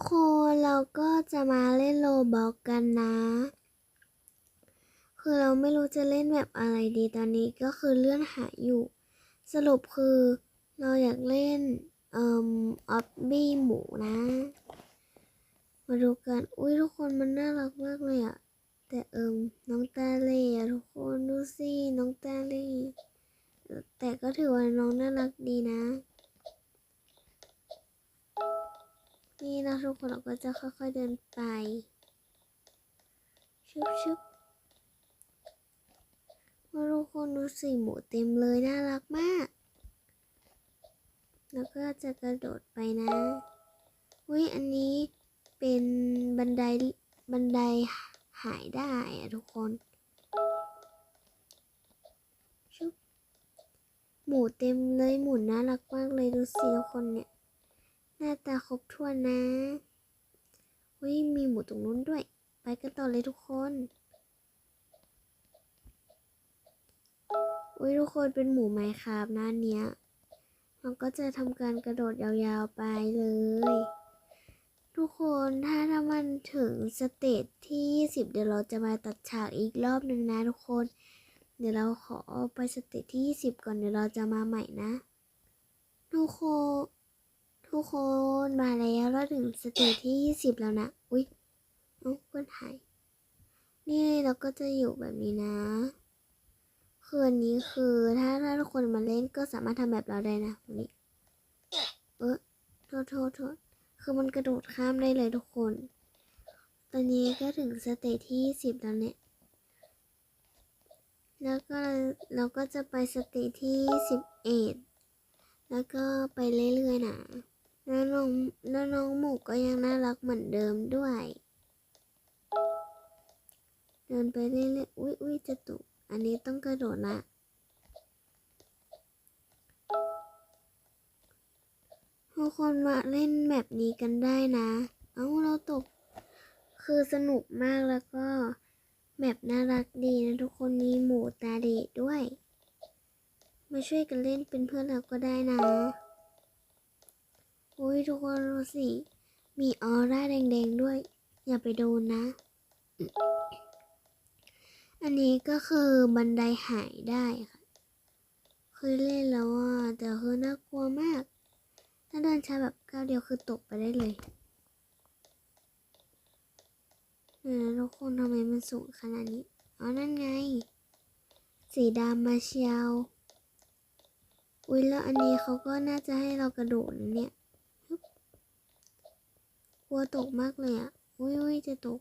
กคนเราก็จะมาเล่นโลบอกกันนะ คือเราไม่รู้จะเล่นแบบอะไรดีตอนนี้ก็คือเลื่อนหาอยู่ สรุปคือเราอยากเล่นเอ่อออบบี้หมูนะ มาดูกัน อุ้ยทุกคนมันน่ารักมากเลยอะแต่เอิมน้องตาเล่อะทุกคนดูสิน้องตาเล่แต่ก็ถือว่าน้องน่ารักดีนะ นี่นะทุกคนเราก็จะค่อยๆเดินไปชุบชุบมาทุกคนดูสิหมูเต็มเลยน่ารักมาก แล้วก็จะกระโดดไปนะอุ้ยอันนี้เป็นบันไดบันไดหายได้อะทุกคนชุบหมูเต็มเลยหมูน่ารักมากเลยดูสิทุกคนเนี่ย หน้าตาครบถ้วนนะเฮ้ยมีหมูตรงนู้นด้วย ไปกันต่อเลยทุกคนอุ้ยทุกคนเป็นหมูไหมครับนะอันเนี้ยเราก็จะทำการกระโดดยาวๆไปเลย ทุกคนถ้าถ้ามันถึงสเตจที่ 20 เดี๋ยวเราจะมาตัดฉากอีกรอบหนึ่งนะทุกคน เดี๋ยวเราขอไปสเตจที่ 20 ก่อนเดี๋ยวเราจะมาใหม่นะ ทุกคน ทุกคนมาแล้วเราถึงสเตจที่20แล้วนะ อุ๊ยเอ้าเพื่อนหายนี่เราก็จะอยู่แบบนี้นะ คืออันนี้คือถ้าถ้าทุกคนมาเล่นก็สามารถทำแบบเราได้นะแบบนี้ เออโทษโทษโทษคือมันกระโดดข้ามได้เลยทุกคน ตอนนี้ก็ถึงสเตจที่20แล้วเนี่ย แล้วก็เราก็จะไปสเตจที่11แล้วก็ไปเรื่อยๆนะ แล้วน้องแล้วน้องหมูก็ยังน่ารักเหมือนเดิมด้วย เดินไปเรื่อยๆอุ้ยอุ้ยจะตกอันนี้ต้องกระโดดละทุกคนมาเล่นแบบนี้กันได้นะ เอ้าเราตก คือสนุกมากแล้วก็แบบน่ารักดีนะทุกคนมีหมูตาเดด้วย มาช่วยกันเล่นเป็นเพื่อนเราก็ได้นะ อุ้ยทุกคนดูสิ มีออร่าแดงๆด้วย อย่าไปโดนนะ อันนี้ก็คือบันไดหายได้ค่ะ เคยเล่นแล้วอะแต่คือน่ากลัวมาก ถ้าเดินช้าแบบก้าวเดียวคือตกไปได้เลยเนี่ยนะทุกคนทำไมมันสูงขนาดนี้ อ๋อ นั่นไง สีดำมาเชียว อุ้ยแล้วอันนี้เขาก็น่าจะให้เรากระโดดเนี่ย ลัวตกมากเลยอะ อุ้ยอุ้ยจะตก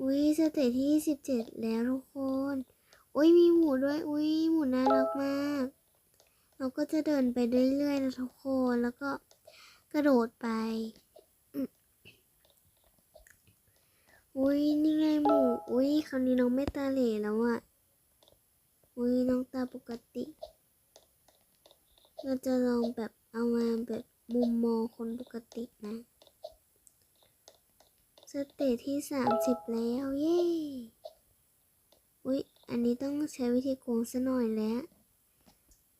อุ้ยสเตจที่สิบเจ็ดแล้วทุกคน อุ้ยมีหมูด้วย อุ้ยหมูน่ารักมาก เราก็จะเดินไปเรื่อยๆนะทุกคน แล้วก็กระโดดไปอืมอุ้ยนี่ไงหมู อุ้ยคราวนี้น้องไม่ตาเหล่แล้วอะ อุ้ยน้องตาปกติ เราจะลองแบบเอามาแบบ มุมมองคนปกตินะสเตจที่สามสิบแล้ว เย้ อุ๊ย อันนี้ต้องใช้วิธีโกงซะหน่อยแล้ว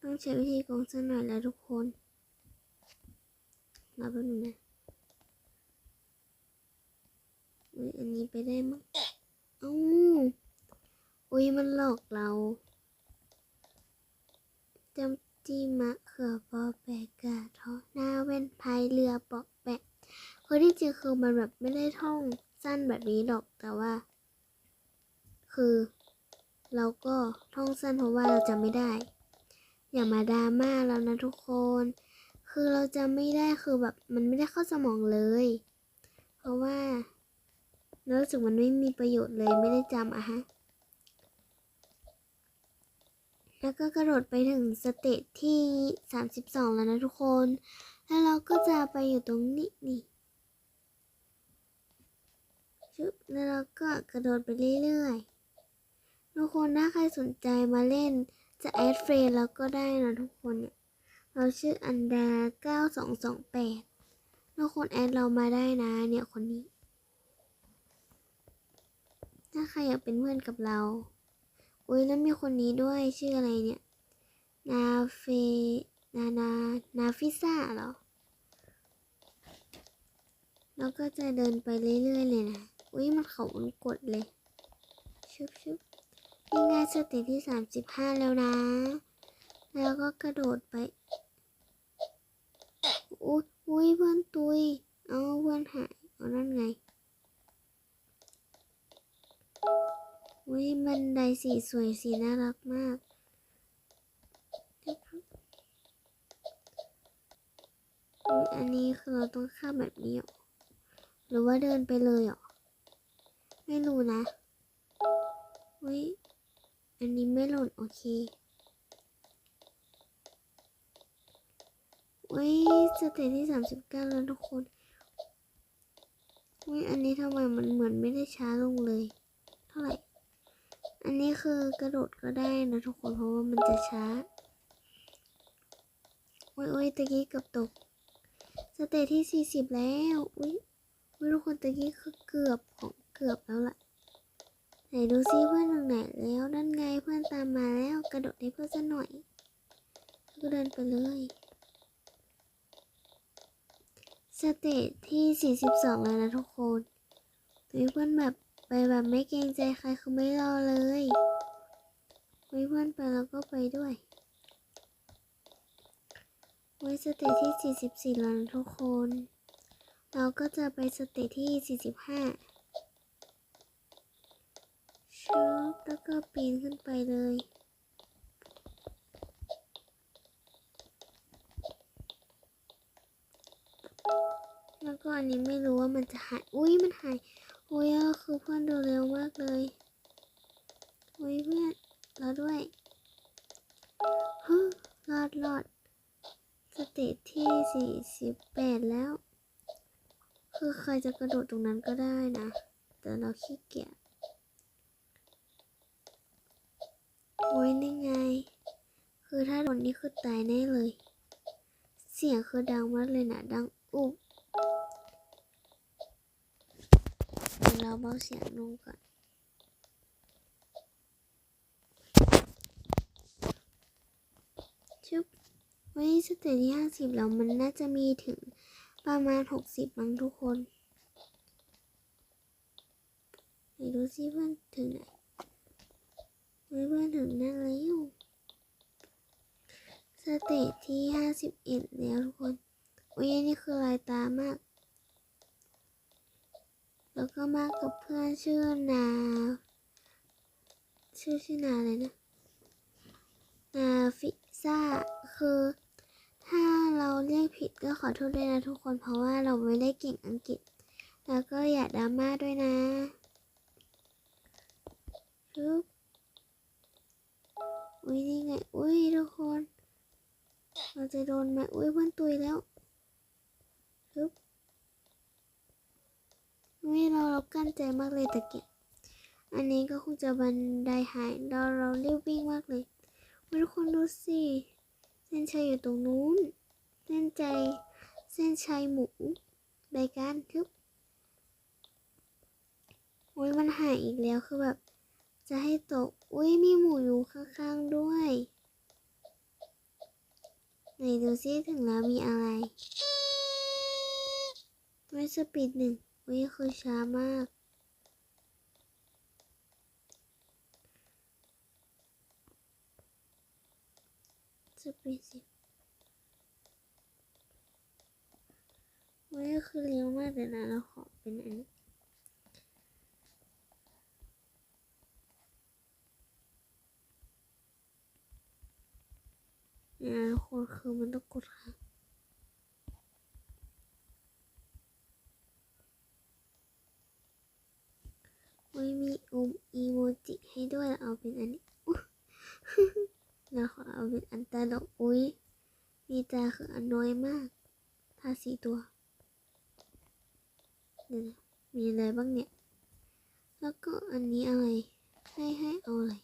ต้องใช้วิธีโกงซะหน่อยแล้วทุกคนรอแป๊บนึงนะอุ๊ย อันนี้ไปได้มั้งเอ้าอุ๊ย มันหลอกเราจำ จีมะเขือปอแปะกาทอหน้าเว้นพายเรือปอกแปะคือที่จริงคือมันแบบไม่ได้ท่องสั้นแบบนี้หรอกแต่ว่า คือ เราก็ท่องสั้นเพราะว่าเราจำไม่ได้ อย่ามาดราม่าแล้วนะทุกคน คือเราจำไม่ได้คือแบบมันไม่ได้เข้าสมองเลย เพราะว่ารู้สึกมันไม่มีประโยชน์เลยไม่ได้จำอะฮะ แล้วก็กระโดดไปถึงสเตจที่ 32 แล้วนะทุกคน แล้วเราก็จะไปอยู่ตรงนี้นี่ชึบแล้วเราก็กระโดดไปเรื่อยๆ ทุกคนถ้าใครสนใจมาเล่นจะแอดเฟรนด์เราก็ได้นะทุกคนเนี่ย เราชื่ออันดา 9228 ทุกคนแอดเรามาได้นะเนี่ยคนนี้ ถ้าใครอยากเป็นเพื่อนกับเรา อุ้ยแล้วมีคนนี้ด้วยชื่ออะไรเนี่ย นาเฟนานา นาฟิซ่าเหรอ แล้วก็จะเดินไปเรื่อยๆเลยนะ อุ้ยมันเขามันกดเลยชึบชึบนี่ไงสเตจที่สามสิบห้าแล้วนะ แล้วก็กระโดดไป อุ้ยอุ้ยเพื่อนตุย เอาเพื่อนหาย เอานั่นไง อุ้ยบันไดสีสวยสีน่ารักมาก อันนี้คือเราต้องข้ามแบบนี้เหรอ หรือว่าเดินไปเลยเหรอ ไม่รู้นะอุ้ยอันนี้ไม่หล่นโอเคอุ้ยสเตจที่สามสิบเก้าแล้วทุกคนอุ้ยอันนี้ทำไมมันเหมือนไม่ได้ช้าลงเลย เท่าไหร่ อันนี้คือกระโดดก็ได้นะทุกคนเพราะว่ามันจะช้าอุ้ยอุ้ยตะกี้เกือบตก สเตจที่สี่สิบแล้วอุ้ยอุ้ยทุกคนตะกี้คือเกือบของเกือบแล้วล่ะไหนดูซิเพื่อนตรงไหนแล้วนั่นไงเพื่อนตามมาแล้วกระโดดให้เพื่อนสักหน่อยก็เดินไปเลยสเตจที่ 42 แล้วนะทุกคนวิเพื่อนแบบ ไปแบบไม่เกรงใจใครคือไม่รอเลยวิเพื่อนไปแล้วก็ไปด้วยไวิสเตจที่ 44 แล้วนะทุกคน เราก็จะไปสเตจที่ 45ชุบแล้วก็ปีนขึ้นไปเลยแล้วก็อันนี้ไม่รู้ว่ามันจะหาย อุ้ยมันหาย อุ้ยคือเพื่อนเดินเร็วมากเลยอุ้ยเพื่อนเราด้วยฮึรอดรอดสเตจที่สี่สิบแปดแล้ว คือใครจะกระโดดตรงนั้นก็ได้นะ แต่เราขี้เกียจโอ้ยนี่ไง คือถ้าโดนนี่คือตายแน่เลย เสียงคือดังมากเลยนะ ดังอุบ เราเบาเสียงลงก่อนชุบเฮ้ยสเตจที่ห้าสิบแล้วมันน่าจะมีถึงประมาณหกสิบมั้งทุกคนไหนดูซิเพื่อนถึงไหนเพื่อนถึงนั่นแล้วสเตจที่ห้าสิบเอ็ดแล้วทุกคนอุ้ยอันนี่คือลายตามาก แล้วก็มากับเพื่อนชื่อนา ชื่อชื่อนาอะไรนะ นาฟิซ่า คือ ถ้าเราเรียกผิดก็ขอโทษด้วยนะทุกคน เพราะว่าเราไม่ได้เก่งอังกฤษ แล้วก็อย่าดราม่าด้วยนะชุบอุ้ยนี่ไง อุ้ยทุกคน เราจะโดนไหมอุ้ยเพื่อนตุยแล้วปึ๊บ อุ้ยเราเรากั้นใจมากเลยตะเกียบอันนี้ก็คงจะบันไดหายเราเราเรีบวิ่งมากเลยทุกคนดูสิเส้นชัยอยู่ตรงนู้น เส้นใจ เส้นชัยหมูไดกันทึบอุ้ยมันหายอีกแล้วคือแบบ จะให้ตก อุ้ยมีหมูอยู่ข้างๆด้วย ไหนดูซิถึงแล้วมีอะไร ไม่สปีดหนึ่ง อุ้ยคือช้ามากสปีดสิบอุ้ยคือเร็วมากเลยนะเราขอเป็นอันนี้เนี่ยคนคือมันต้องกดค่ะไม่มีอมอีโมจิให้ด้วยเอาเป็นอันนี้อุ๊ยแล้วขอเอาเป็นอันตลกอุ้ยมีตาคืออันน้อยมากทาสีตัวเดี๋ยวมีอะไรบ้างเนี่ย แล้วก็อันนี้อะไร ให้ให้เอาอะไร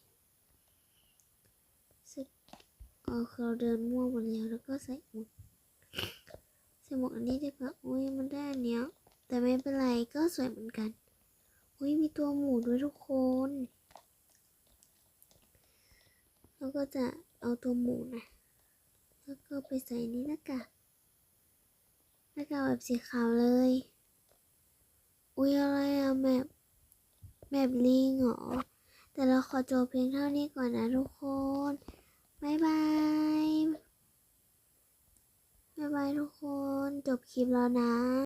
เออคือเราเดินมั่วหมดแล้วแล้วก็ใส่หมวกใส่หมวกอันนี้ได้ปะอุ้ยมันได้อันเนี้ยแต่ไม่เป็นไรก็สวยเหมือนกัน อุ้ยมีตัวหมูด้วยทุกคน แล้วก็จะเอาตัวหมูนะ แล้วก็ไปใส่นี่หน้ากากหน้ากากแบบสีขาวเลย อุ๊ยอะไรอะแมปแมปลิงเหรอ แต่เราขอจบเพียงเท่านี้ก่อนนะทุกคน บ๊ายบายบ๊ายบายทุกคน จบคลิปแล้วนะ